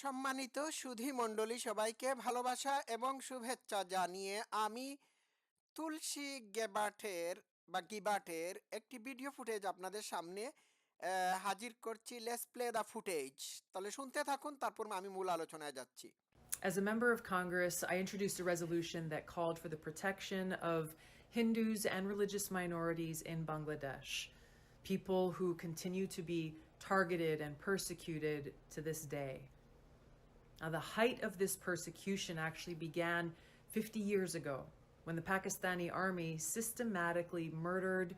সম্মানিত সুধী মণ্ডলী সবাইকে ভালোবাসা এবং শুভেচ্ছা জানিয়ে আমি তুলসী গেবাটের বা গিবাটের একটি ভিডিও ফুটেজ আপনাদের সামনে হাজির করছি লেস প্লে দ্য ফুটেজ তাহলে শুনতে থাকুন তারপর আমি মূল আলোচনায় যাচ্ছি As a member of Congress, I introduced a resolution that called for the protection of Hindus and religious minorities in Bangladesh, people who continue to be targeted and persecuted to this day. Now, the height of this persecution actually began 50 years ago when the Pakistani army systematically murdered,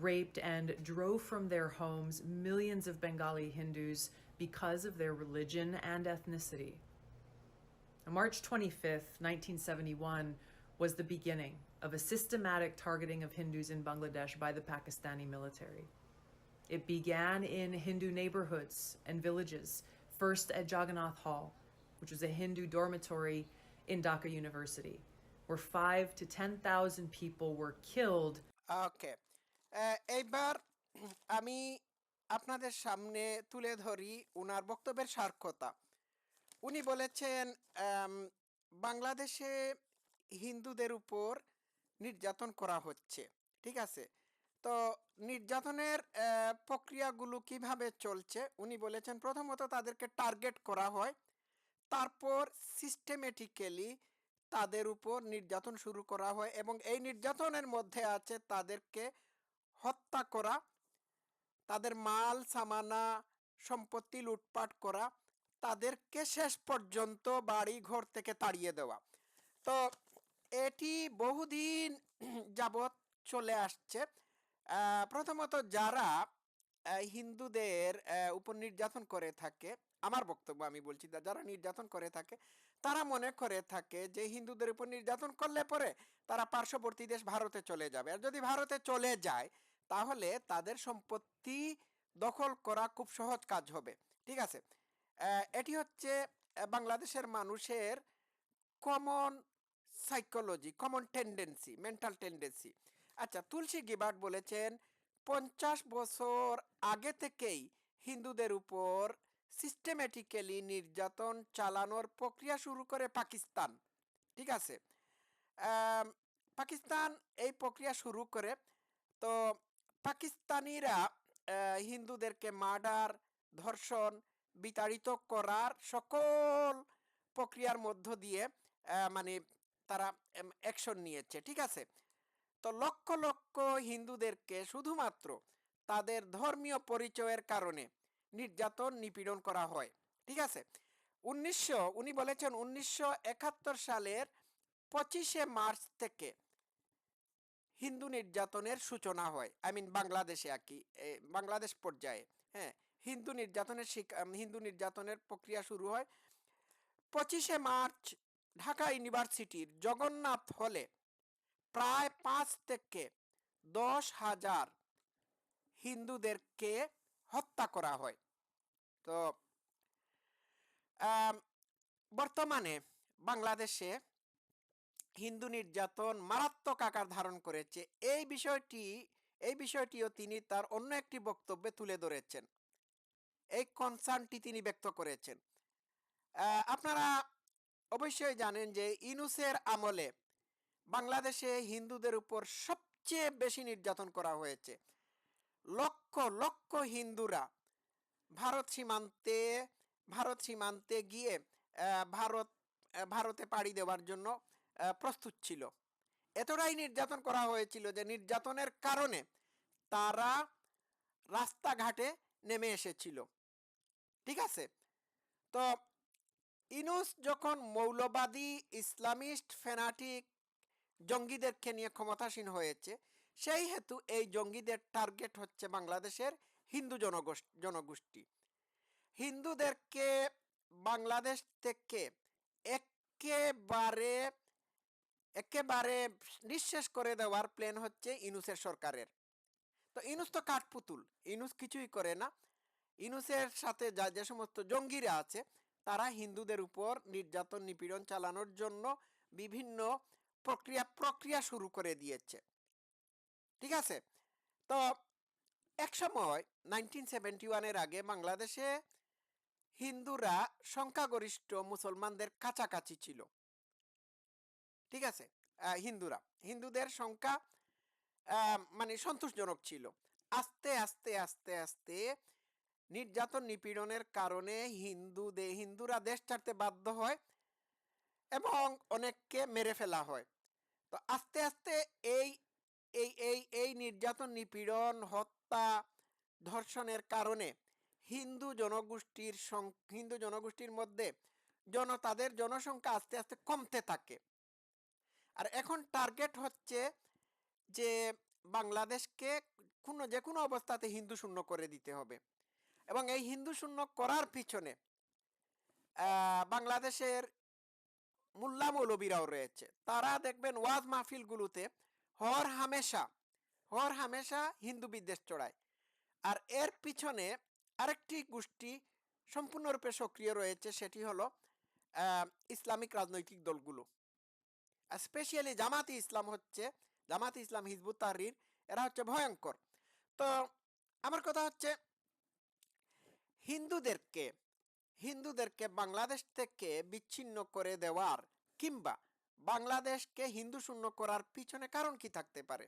raped, and drove from their homes millions of Bengali Hindus because of their religion and ethnicity. March 25th, 1971, was the beginning of a systematic targeting of Hindus in Bangladesh by the Pakistani military. It began in Hindu neighborhoods and villages, first at Jagannath Hall, which was a Hindu dormitory in Dhaka University, where five to 10,000 people were killed. ওকে এইবার আমি আপনাদের সামনে তুলে ধরি উনার বক্তব্যের সার্থকতা। উনি বলেছেন বাংলাদেশে হিন্দুদের উপর নির্যাতন করা হচ্ছে ঠিক আছে? তো নির্যাতনের প্রক্রিয়াগুলো কীভাবে চলছে? উনি বলেছেন প্রথমত তাদেরকে টার্গেট করা হয় তারপর সিস্টেমেটিক্যালি তাদের উপর নির্যাতন শুরু করা হয় এবং এই নির্যাতনের মধ্যে আছে তাদেরকে হত্যা করা, তাদের মাল, সামানা, সম্পত্তি লুটপাট করা, তাদেরকে শেষ পর্যন্ত বাড়ি ঘর থেকে তাড়িয়ে দেওয়া। তো এটি বহুদিন যাবৎ চলে আসছে। প্রথমত যারা হিন্দুদের উপর নির্যাতন করে থাকে আমার বক্তব্য আমি বলছি যারা নির্যাতন করে থাকে, তারা মনে করে থাকে যে, হিন্দুদের উপর নির্যাতন করলে পরে তারা পার্শ্ববর্তী দেশ ভারতে চলে যাবে। আর যদি ভারতে চলে যায়, তাহলে তাদের সম্পত্তি দখল করা খুব সহজ কাজ হবে। ঠিক আছে? এটি হচ্ছে বাংলাদেশের মানুষের common psychology common tendency mental tendency আচ্ছা তুলসী গিবার্ট বলেছেন, পঞ্চাশ বছর আগে থেকেই হিন্দুদের উপর সিস্টেমেটিক্যালি নির্যাতন চালানোর প্রক্রিয়া শুরু করে পাকিস্তান। ঠিক আছে? পাকিস্তান এই প্রক্রিয়া শুরু করে তো পাকিস্তানিরা হিন্দুদেরকে মার্ডার, ধর্ষণ, বিতাড়িত করার সকল প্রক্রিয়ার মধ্য দিয়ে মানে তারা অ্যাকশন নিয়েছে। ঠিক আছে? তো লক্ষ লক্ষ হিন্দুদেরকে শুধুমাত্র তাদের ধর্মীয় পরিচয়ের কারণে নির্যাতন নিপীড়ন করা হয়। ঠিক আছে? উনিশশো, উনি বলেছেন উনিশশো একাত্তর সালের পঁচিশে মার্চ থেকে হিন্দু নির্যাতনের সূচনা হয়। আই মিন বাংলাদেশে আর কি। বাংলাদেশ পর্যায়ে। হ্যাঁ হিন্দু নির্যাতনের হিন্দু নির্যাতনের প্রক্রিয়া শুরু হয় পঁচিশে মার্চ ঢাকা ইউনিভার্সিটির জগন্নাথ হলে প্রায় পাঁচ থেকে দশ হাজার হিন্দুদেরকে হত্যা করা হয়। তো বর্তমানে বাংলাদেশে হিন্দু নির্যাতন মারাত্মক আকার ধারণ করেছে। এই বিষয়টি, এই বিষয়টিও তিনি তার অন্য একটি বক্তব্যে তুলে ধরেছেন। এই কনসার্নটি তিনি ব্যক্ত করেছেন। আপনারা অবশ্যই জানেন যে ইনুসের আমলে বাংলাদেশে হিন্দুদের উপর সবচেয়ে বেশি নির্যাতন করা হয়েছে। লক্ষ লক্ষ হিন্দুরা ভারত সীমান্তে ভারত সীমান্তে গিয়ে ভারত ভারতে পাড়ি দেওয়ার জন্য প্রস্তুত ছিল। এতটাই নির্যাতন করা হয়েছিল যে নির্যাতনের কারণে তারা রাস্তাঘাটে নেমে এসেছিল। ঠিক আছে? তো ইনুস যখন মৌলবাদী, ইসলামিস্ট, ফেনাটিক জঙ্গিদেরকে নিয়ে ক্ষমতাসীন হয়েছে, সেই হেতু এই জঙ্গিদের টার্গেট হচ্ছে বাংলাদেশের হিন্দু জনগোষ্ঠী। হিন্দুদেরকে বাংলাদেশ থেকে একেবারে একেবারে নিঃশেষ করে দেওয়ার প্ল্যান হচ্ছে ইনুসের সরকারের। তো ইনুস তো কাঠপুতুল, ইনুস কিছুই করে না। ইনুসের সাথে যা, যে সমস্ত জঙ্গিরা আছে, তারা হিন্দুদের উপর নির্যাতন, নিপীড়ন চালানোর জন্য বিভিন্ন প্রক্রিয়া প্রক্রিয়া শুরু করে দিয়েছে। ঠিক আছে? তো এক সময় নাইনটিন সেভেন্টি ওয়ানের আগে বাংলাদেশে হিন্দুরা সংখ্যাগরিষ্ঠ মুসলমানদের কাছাকাছি ছিল। ঠিক আছে? হিন্দুরা। হিন্দুদের সংখ্যা মানে সন্তোষজনক ছিল। আস্তে আস্তে আস্তে আস্তে নির্যাতন নিপীড়নের কারণে হিন্দু দে, হিন্দুরা দেশ ছাড়তে বাধ্য হয় এবং অনেককে মেরে ফেলা হয়। তো আস্তে আস্তে এই এই এই এই নির্যাতন নিপীড়ন হত্যা ধর্ষণের কারণে হিন্দু জনগোষ্ঠীর হিন্দু জনগোষ্ঠীর মধ্যে জন, তাদের জনসংখ্যা আস্তে আস্তে কমতে থাকে। আর এখন টার্গেট হচ্ছে যে বাংলাদেশকে কোনো, যে কোনো অবস্থাতে হিন্দু শূন্য করে দিতে হবে। এবং এই হিন্দু শূন্য করার পিছনে বাংলাদেশের মোল্লা মৌলবীরাও রয়েছে। তারা দেখবেন ওয়াজ মাহফিলগুলোতে হর হামেশা হর হামেশা হিন্দু বিদ্বেষ চড়ায়। আর এর পিছনে আরেকটি গোষ্ঠী সম্পূর্ণরূপে সক্রিয় রয়েছে, সেটি হলো ইসলামিক রাজনৈতিক দলগুলো। স্পেশালি জামাতি ইসলাম হচ্ছে জামাতি ইসলাম, হিজবুত তাহরির, এরা হচ্ছে ভয়ঙ্কর। তো আমার কথা হচ্ছে, হিন্দুদেরকে হিন্দুদেরকে বাংলাদেশ থেকে বিচ্ছিন্ন করে দেওয়ার কিংবা বাংলাদেশকে হিন্দু শূন্য করার পিছনে কারণ কি থাকতে পারে?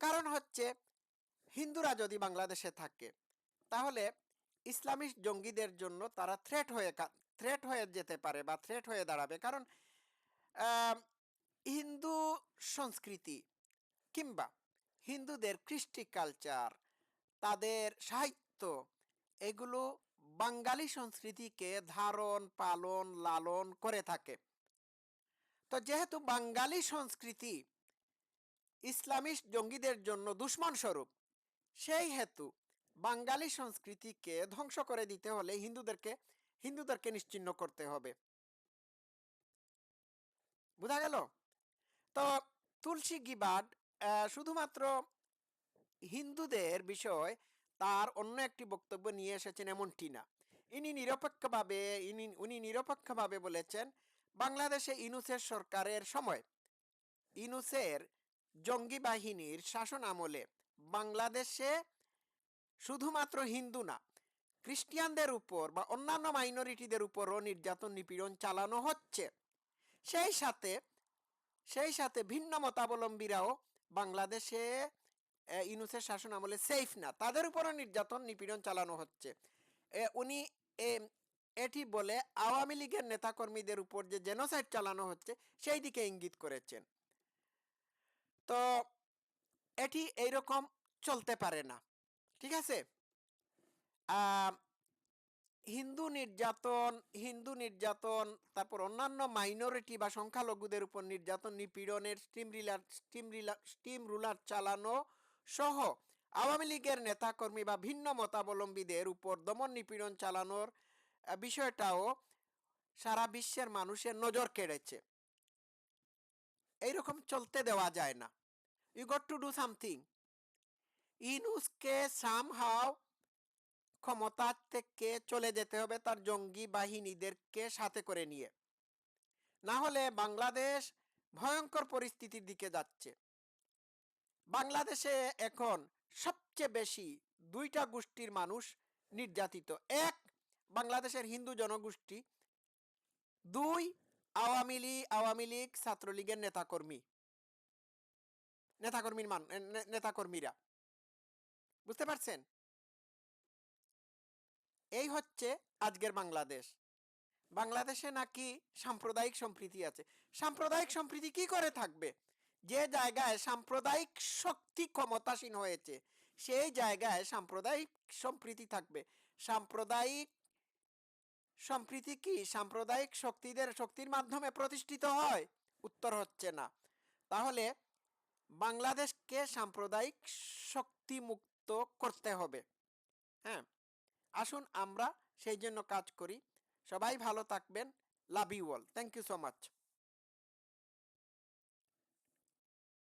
কারণ হচ্ছে হিন্দুরা যদি বাংলাদেশে থাকে, তাহলে ইসলামিক জঙ্গিদের জন্য তারা থ্রেট হয়ে থ্রেট হয়ে যেতে পারে বা থ্রেট হয়ে দাঁড়াবে। কারণ হিন্দু সংস্কৃতি কিংবা হিন্দুদের কৃষ্টি কালচার তাদের সাহিত্য, এগুলো বাঙালি সংস্কৃতিকে ধারণ, পালন, লালন করে থাকে। তো যেহেতু বাঙালি সংস্কৃতি ইসলামিক জঙ্গিদের জন্য দুশ্মন স্বরূপ। সেই হেতু বাঙালি সংস্কৃতিকে ধ্বংস করে দিতে হলে হিন্দুদেরকে হিন্দুদেরকে নিশ্চিহ্ন করতে হবে। বোঝা গেল? তো তুলসী গিবাড শুধুমাত্র হিন্দুদের বিষয়, তার অন্য একটি বক্তব্য নিয়ে এসেছেন এমনটি না। ইনি নিরপেক্ষভাবে, ইনি, উনি নিরপেক্ষভাবে বলেছেন, বাংলাদেশে ইনুসের সরকারের সময়, ইনুসের জঙ্গি বাহিনীর শাসন আমলে বাংলাদেশে শুধুমাত্র হিন্দু না খ্রিস্টিয়ানদের উপর বা অন্যান্য মাইনরিটিদের উপরও নির্যাতন নিপীড়ন চালানো হচ্ছে। সেই সাথে সেই সাথে ভিন্ন মতাবলম্বীরাও বাংলাদেশে আহ, ইউনুসের শাসন আমলে সেফ না তাদের উপরও নির্যাতন নিপীড়ন চালানো হচ্ছে। উনি এটি বলে আওয়ামী লীগের নেতাকর্মীদের উপর যে জেনোসাইড চালানো হচ্ছে সেই দিকে ইঙ্গিত করেছেন। তো এটি এইরকম চলতে পারে না। ঠিক আছে? হিন্দু নির্যাতন হিন্দু নির্যাতন, তারপর অন্যান্য মাইনরিটি বা সংখ্যালঘুদের উপর নির্যাতন, নিপীড়নের steam roller steam roller steam roller চালানো সহ আওয়ামী লীগের নেতাকর্মী বা ভিন্ন মতাবলম্বীদের উপর দমন নিপীড়ন চালানোর বিষয়টাও সারা বিশ্বের মানুষের নজর কেড়েছে। এইরকম চলতে দেওয়া যায় না। You got to do something ইনুসকে somehow ক্ষমতা থেকে চলে যেতে হবে তার জঙ্গি বাহিনীদেরকে সাথে করে নিয়ে। না হলে বাংলাদেশ ভয়ঙ্কর পরিস্থিতির দিকে যাচ্ছে। বাংলাদেশে এখন সবচেয়ে বেশি দুইটা গোষ্ঠীর মানুষ নির্যাতিত। এক, বাংলাদেশের হিন্দু জনগোষ্ঠী। দুই, আওয়ামী লীগ আওয়ামী লীগ ছাত্রলীগের নেতাকর্মী। নেতাকর্মীর মান নেতাকর্মীরা। বুঝতে পারছেন? এই হচ্ছে আজকের বাংলাদেশ। বাংলাদেশে নাকি সাম্প্রদায়িক সম্প্রীতি আছে। সাম্প্রদায়িক সম্প্রীতি কি করে থাকবে? যে জায়গায় সাম্প্রদায়িক শক্তি ক্ষমতাসীন হয়েছে, সেই জায়গায় সাম্প্রদায়িক সম্প্রীতি থাকবে। সাম্প্রদায়িক সম্প্রীতি কি? সাম্প্রদায়িক শক্তিদের, শক্তির মাধ্যমে প্রতিষ্ঠিত হয়? উত্তর হচ্ছে না। তাহলে বাংলাদেশকে সাম্প্রদায়িক শক্তি মুক্ত করতে হবে। হ্যাঁ আসুন আমরা সেই জন্য কাজ করি। সবাই ভালো থাকবেন। Love you all. Thank you so much.